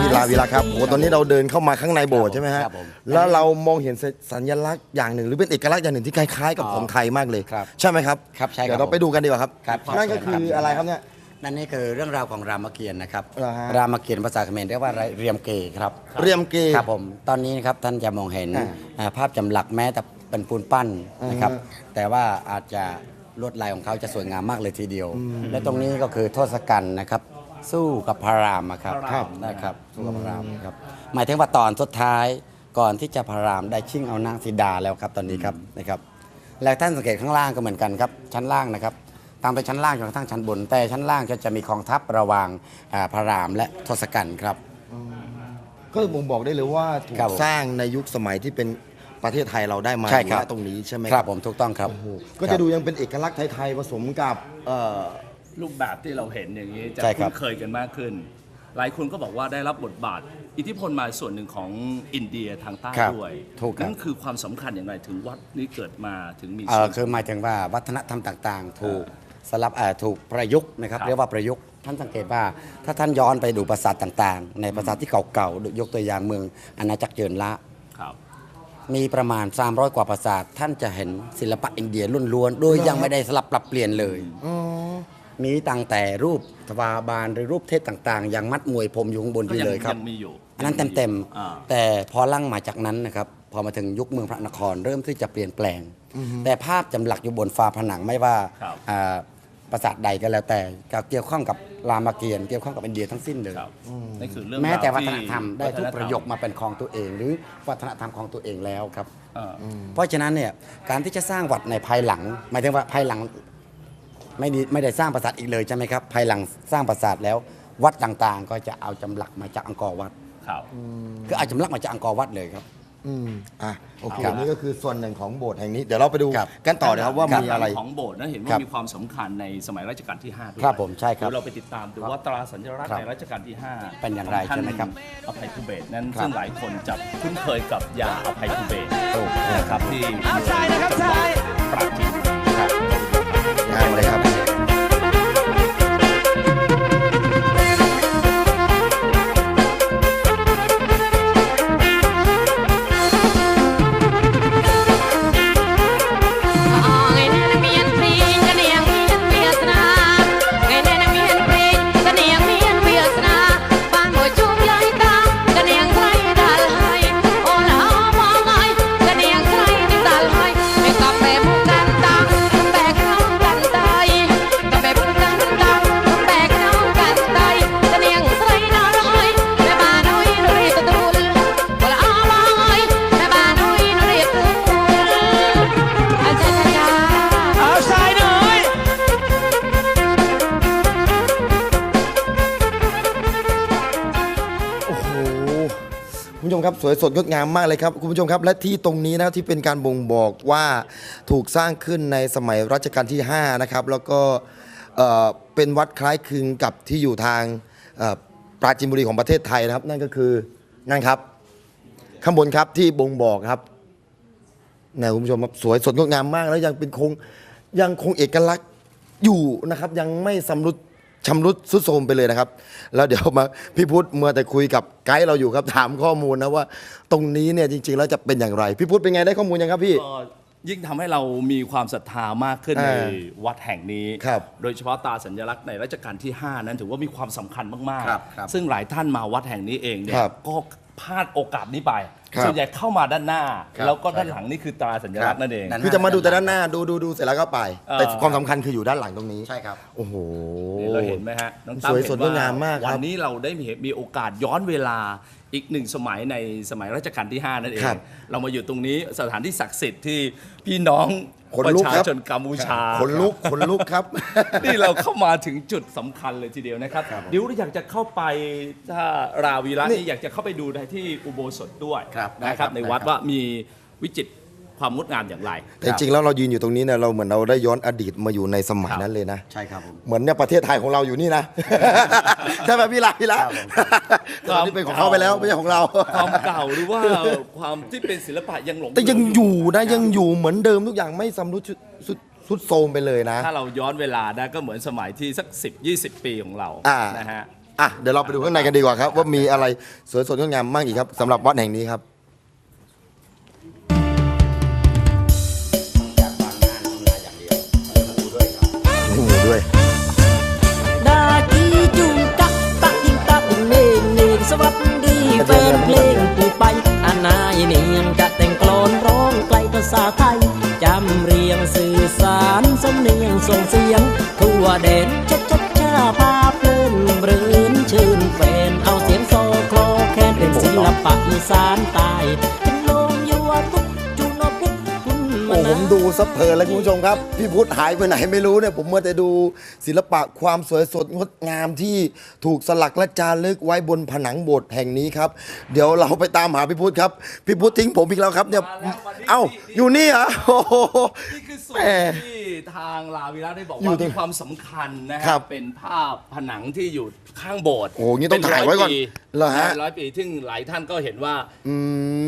พี่ลาวีระครับโอ้ตอนนี้เราเดินเข้ามาข้างในโบสถ์ใช่ไหมฮะครับผม แล้วเรามองเห็นสัญลักษณ์อย่างหนึ่ง หรือเป็นเอกลักษณ์อย่างหนึ่งที่คล้ายๆกับของไทยมากเลย ครับใช่ไหมครับครับใช่ครับเดี๋ยวเราไปดูกันดีกว่าครับครับนั่นก็คืออะไรครับเนี่ย นั่นนี่คือเรื่องราวของรามเกียรติ์นะครับ เหรอฮะรามเกียรติ์ภาษาเขมรเรียกว่าอะไรเรียมเกครับเรียมเกครับผม ตอนนี้นะครับท่านจะมองเห็นอ่าอ่าภาพจำหลักแม้แต่เป็นปูนปั้นนะครับอ่าฮะแต่ว่าอาจจะลวดลายของเขาจะสวยงามมากเลยทีเดียว และตรงนี้ก็คือทศกัณฐ์นะครับ สู้กับพระรามอะครับพระรามนะครับสู้กับพระรามครับหมายถึงว่าตอนสุดท้ายก่อนที่จะพระรามได้ชิงเอานางสีดาแล้วครับตอนนี้ครับนะครับและท่านสังเกตข้างล่างก็เหมือนกันครับชั้นล่างนะครับตามไปชั้นล่างจนกระทั่งชั้นบน แต่ชั้นล่างจะจะมีกองทัพระหว่างอ่าพระรามและทศกัณฐ์ครับ ก็บ่งบอกได้เลยว่าถูกครับผมสร้างในยุคสมัยที่เป็นประเทศไทยเราได้มาใช่ครับ ณตรงนี้ใช่ไหมครับผมถูกต้องครับโอ้โหก็จะดูยังเป็นเอกลักษณ์ไทยๆผสมกับเอ่อ รูปแบบที่เราเห็นอย่างนี้จะใช่ครัคุ้บ นเคยกันมากขึ้น หลายคนก็บอกว่าได้รับบทบาท อิทธิพลมาส่วนหนึ่งของอินเดียทางใต้ครับด้วยถูกครับ นั่นคือความสำคัญอย่างไรถึงวัดนี้เกิดมาถึงมีเอ่ส่อวนคือหมายถึงว่าวัฒนธรรมต่างๆ ถูกสลับเอ่อถูกประยุกต์นะครับครับเรียกว่าประยุกต์ท่านสังเกตว่าถ้าท่านย้อนไปดูปราสาทต่างๆ ในปราสาทที่เก่าๆยกตัวอย่างเมืองอาณาจักรเจินละ ครับ มีประมาณ 300 กว่าปราสาท ท่านจะเห็นศิลปะอินเดียล้วนๆโดยยังไม่ได้สลับปรับเปลี่ยนเลย มีตั้งแต่รูปทวาบาลหรือรูปเทพต่างๆ อย่างมัดมวยผมอยู่ข้างบนอก็ยู่ยังเลยครับยังมีอยู่อันนั้นเต็มอ่าๆแต่พอลั่งมาจากนั้นนะครับพอมาถึงยุคเมืองพระนครเริ่มที่จะเปลี่ยนแปลง แต่ภาพจำหลักอยู่บนฝาผนังไม่ว่าครับอ่าปราสาทใดก็แล้วแต่ก็เกี่ยวข้องกับรามเกียรติ์เกี่ยวข้องกับอินเดียทั้งสิ้นเลยครับนั่นคือเรื่องแม้แต่ราววัฒที่นธรรมได้ทุกวัฒนธประโยคมาเป็นของตัวเอง หรือวัฒนธรรมของตัวเองแล้วครับอ่าเพราะฉะนั้นเนี่ยการที่จะสร้างวัดในภายหลังหมายถึงว่าภายหลัง ไม่ได้ไม่ได้สร้างปราสาทอีกเลยใช่ไหมครับ ภายหลังสร้างปราสาทแล้ว วัดต่างๆ ก็จะเอาจำหลักมาจากอังกอร์วัด ครับ คือเอาจำหลักมาจากอังกอร์วัดเลยครับ อืมอะโอเคครับนี่ก็คือส่วนหนึ่งของโบสถ์แห่งนี้ เดี๋ยวเราไปดูครับกันต่อนะครับว่ามีอะไร ของโบสถ์นั้นเห็นคว่ารับมีความสำคัญในสมัยรัชกาลที่5ด้วยครับผมใช่ครับเดี๋ยวเราไปติดตามดูว่าตราสัญลักษณ์ครับในรัชกาลที่5เป็นอย่างไรขท่ใช่ไหมครับอภัยภูเบศรนั้นครับ ซึ่งหลายคนจะคุ้นเคยกับยาอภัยภูเบศรถูกนะครับที่เอาชายนะครับชาย ปราจีนงานเลยครับ ผู้ชมครับสวยสดงดงามมากเลยครับคุณผู้ชมครับ และที่ตรงนี้นะที่เป็นการบ่งบอกว่าถูกสร้างขึ้นในสมัยรัชกาลที่ 5 นะครับ แล้วก็เอ่อเป็นวัดคล้ายคลึงกับที่อยู่ทางเอ่อปราจีนบุรีของประเทศไทยนะครับ นั่นก็คือนั่นครับ ข้างบนครับที่บ่งบอกครับนะคุณผู้ชมครับสวยสดงดงามมากแล้วยังเป็นคงยังคงเอกลักษณ์อยู่นะครับ ยังไม่สำรุด ชำรุดสุดโทรมไปเลยนะครับ แล้วเดี๋ยวมาพี่พุทธเมื่อแต่คุยกับไกด์เราอยู่ครับถามข้อมูลนะว่า ตรงนี้เนี่ยจริง ๆ แล้วจะเป็นอย่างไร พี่พุทธเป็นไงได้ข้อมูลยังครับพี่ ก็ยิ่งทำให้เรามีความศรัทธามากขึ้นในอ่าวัดแห่งนี้ ครับโดยเฉพาะตราสัญลักษณ์ในรัชกาลที่ 5 นั้นถือว่ามีความสำคัญมากครับครับ ๆ ซึ่งหลายท่านมาวัดแห่งนี้เองเนี่ยครับก็ พลาดโอกาสนี้ไป ครับ ส่วนใหญ่เข้ามาด้านหน้า ครับ แล้วก็ใช่ด้านหลังนี่คือตราสัญลักษณ์นั่นเองนั่นคือจะมาดูแต่ด้านหน้าดูดูดูเสร็จแล้วก็ไป เอ่อแต่ความสำคัญคืออยู่ด้านหลังตรงนี้ใช่ครับ โอ้โห นี่เราเห็นไหมฮะน้องตั้มสวยเห็สดนงดงามมากครับวันนี้เราได้มีมีโอกาสย้อนเวลาอีกหนึ่งสมัยในสมัยรัชกาลที่ 5 นั่นเอง ครับเรามาอยู่ตรงนี้สถานที่ศักดิ์สิทธิ์ที่พี่น้อง ขนประลุกชาครับ ชนกัมพูชาขนลุกขนลุกครับ นี่เราเข้ามาถึงจุดสำคัญเลยทีเดียวนะครับเดี๋ยวเราอยากจะเข้าไปถ้าราวีระนี่นี่อยากจะเข้าไปดูในที่อุโบสถด้วยครับได้นะคครัรับบในได้วัดครับว่ามีวิจิตร ความงดงามอย่างไร แต่จริงๆแล้วเรายืนอยู่ตรงนี้เนี่ยเราเหมือนเราได้ย้อนอดีตมาอยู่ในสมัยครับนั้นเลยนะ ใช่ครับผมเหมือนเนี่ยประเทศไทยของเราอยู่นี่นะ ใช่ไหมพี่ละพี่ละครับผมตอนนี้เป็นของเขาไปแล้วไม่ใช่ของเรา ความเก่าหรือว่าความที่เป็นศิลปะยังหลงแต่ยังอยู่นะยังอยู่เหมือนเดิมทุกอย่างไม่สำรุดสุดสุดสุดโทรมไปเลยนะ ถ้าเราย้อนเวลาได้ก็เหมือนสมัยที่สัก 10 20 ปีของเราอ่านะฮะอะเดี๋ยวเราไปดูข้างในกันดีกว่าครับ ว่ามีอะไรสวยสดงดงามมากอีกครับสำหรับวัดแห่งนี้ครับ งสื่อสารสำเนียงส่งเสียง ทั่วเด่นชัดชัดชาพาเพลินบรื้นชื่นเฟนเอาเสียงโซโครแคนเป็นศิลปะอีสานใต้ คุณโอ้มาผมนาดูซับเพลินเลยคุณผู้ชมครับ พี่พุทธหายไปไหนไม่รู้เนี่ยผมมัวแต่ดูศิลปะความสวยสดงดงามที่ถูกสลักและจารึกไว้บนผนังโบสถ์แห่งนี้ครับ เดี๋ยวเราไปตามหาพี่พุทธครับ พี่พุทธทิ้งผมอีกแล้วครับเนี่ยมาแล้ววันนี้เอ้าอยู่นี่เหรอโอ้โห นี่คือส่วแหนมที่ทางลาวิระได้บอกอยู่ว่าตรงมีความสำคัญนะคครัรับบเป็นภาพผนังที่อยู่ข้างโบสถ์โอ้งี้ต้องถ่ายไว้ก่อนเป็เหรอฮะ ร้อยปีซึ่งหลายท่านก็เห็นว่า อื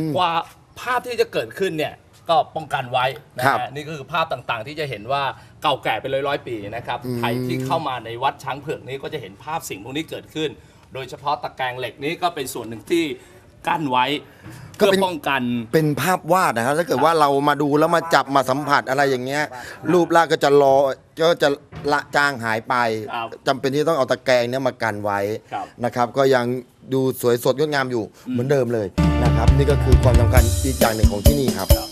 ม กว่าภาพที่จะเกิดขึ้นเนี่ย ก็ป้องกันไว้นะครัฮะบนี่ก็คือภาพต่างๆ ที่จะเห็นว่าเก่าแก่เป็นร้อยร้อยๆปีนะครับใครที่เข้ามาในวัดช้างเผือกนี้ก็จะเห็นภาพสิ่งพวกนี้เกิดขึ้น โดยเฉพาะตะแกรงเหล็กนี้ก็เป็นส่วนหนึ่งที่กั้นไว้ก็เพื่อเป็นป้องกันเป็นภาพวาดนะครับถ้าเกิดว่าเรามาดูแล้วมาจับมาสัมผัสอะไรอย่างเงี้ย รูปร่างก็จะรอก็จะละจางหายไปครับจำเป็นที่ต้องเอาตะแกรงเนี่ยมากันไว้ครับนะครับ ก็ยังดูสวยสดงดงามอยู่เหมือนเดิมเลยนะครับ นี่ก็คือความสำคัญอีกอย่างหนึ่งของที่นี่ครับ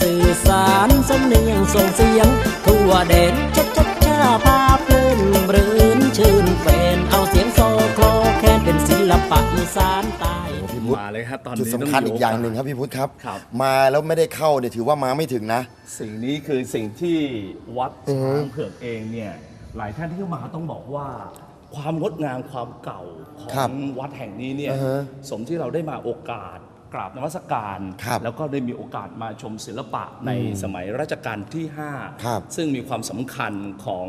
สื่อสารสำเนียงส่งเสียง ทั่วแดนชัดชัดชาพาเพลินบรื้นชื่นแฟนเอาเสียงโซโครแคนเป็นศิลปะอีสานใต้พี่พุทธมาเลยครับตอนจุดนี้สำคัญอีกอย่างหนึ่งครับพี่พุทธครับ ครับ มาแล้วไม่ได้เข้าเนี่ยถือว่ามาไม่ถึงนะ สิ่งนี้คือสิ่งที่วัดช้างเผือกเองเนี่ยหลายท่านที่เข้ามาต้องบอกว่า ความงดงามความเก่าขอครับงวัดแห่งนี้เนี่ยอ่าฮะสมที่เราได้มาโอกาส กราบนมัสการ ครับแล้วก็ได้มีโอกาสมาชมศิลปะในสมัยรัชกาลที่ ครับ 5 ซึ่งมีความสำคัญของ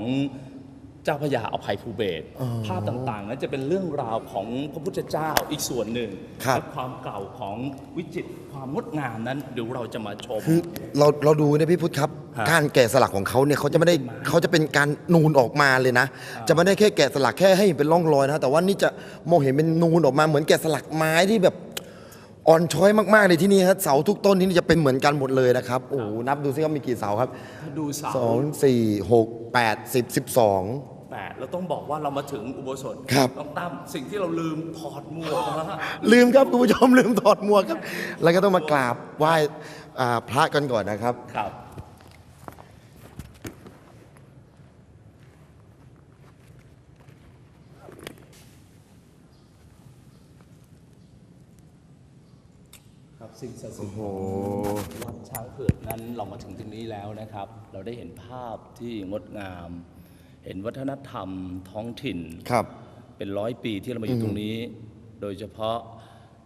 เจ้าพระยาอภัยภูเบศรภาพต่างๆนั้นจะเป็นเรื่องราวของพระพุทธเจ้าอีกส่วนหนึ่งครับ และความเก่าของวิจิตรความงดงามนั้นเดี๋ยวเราจะมาชม คือเราเราดูเนี่ยพี่พุทธครับ ฮะการแกะสลักของเขาเนี่ยเขาจะไม่ได้เขาจะเป็นการนูนออกมาเลยนะ จะไม่ได้แค่แกะสลักแค่ให้เห็นเป็นร่องรอยนะแต่ว่านี่จะมองเห็นเป็นนูนออกมาเหมือนแกะสลักไม้ที่แบบ อ่อนช้อยมากๆเลยที่นี่ครับเสาทุกต้นที่นี่จะเป็นเหมือนกันหมดเลยนะครับโอ้โหนับดูซิว่ามีกี่เสาครับถ้าดูเสาสองสี่หกแปดสิบสิบสอง แปดเราต้องบอกว่าเรามาถึงอุโบสถครับ ต้องตั้มสิ่งที่เราลืมถอดหมวกนะฮะ ลืมครับคุณผู้ชมลืมถอดหมวกครับ แล้วก็ต้องมากราบไหว้อ่าพระกันก่อนนะครับ ครับ ครับสิ่งศักดิ์สิทธิ์ของวัดช้างเผือกนั้นเรามาถึงตรงนี้แล้วนะครับ เราได้เห็นภาพที่งดงาม เห็นวัฒนธรรมท้องถิ่นครับ เป็นร้อยปีที่เรามาอยู่ตรงนี้ โดยเฉพาะ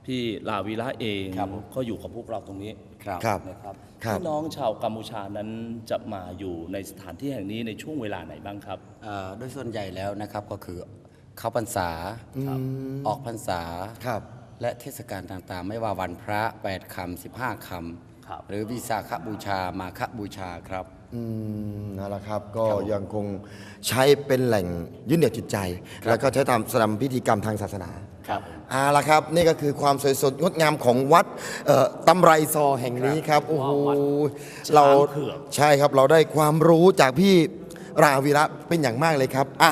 พี่ลาวีระเองครับผมก็อยู่กับพวกเราตรงนี้ครับครับนะครับครับพี่น้องชาวกัมพูชานั้นจะมาอยู่ในสถานที่แห่งนี้ในช่วงเวลาไหนบ้างครับเอ่อโดยส่วนใหญ่แล้วนะครับก็คือเข้าพรรษาออกพรรษาครับ และเทศกาลต่างๆ ไม่ว่าวันพระ8คำ15คครับำหรือวิสาขบูชามาคบูชาครับ อืมนั่นแหละครับก็ยังคงใช้เป็นแหล่งยึดเหนี่ยวจิตใจ แล้วก็ใช้ทำสทำพิธีกรรมทางศาสนาครับเอาละครับ นี่ก็คือความสวยสดงดงามของวัดเอ่อตำไรซอแห่งนี้ครับโอ้โหวัดเราช้างเผือก ใช่ครับเราได้ความรู้จากพี่ราวีระเป็นอย่างมากเลยครับอะ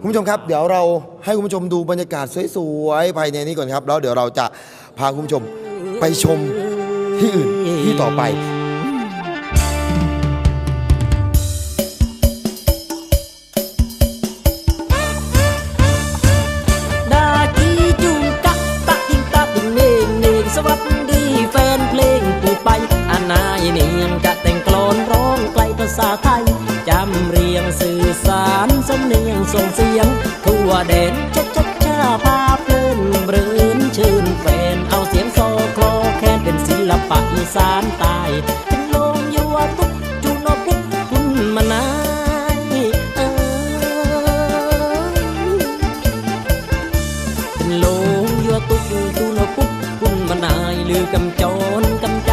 คุณผู้ชมครับเดี๋ยวเราให้คุณผู้ชมดูบรรยากาศสวยๆภายในนี้ก่อนครับ แล้วเดี๋ยวเราจะพาคุณผู้ชมไปชมที่อื่นที่ต่อไปดาจีจุงกักตักยิงตักเน่งเน่งสวัสดีแฟนเพลงผู้ไปอานายเนียงจะแต่งกลอนร้องไกลภาษาไทย ដែនចុចចុចចាបាភ្លើនព្រឿនឈឿនហ្វែនឲ្យសៀងសូក្លោខេនเป็นសិល្បៈอีสานใต้เป็นลมยัวทุกจุนพุกคุณมานายเออเป็นลมยัวทุกจุนพุกคุณมานายลือกำจรกำ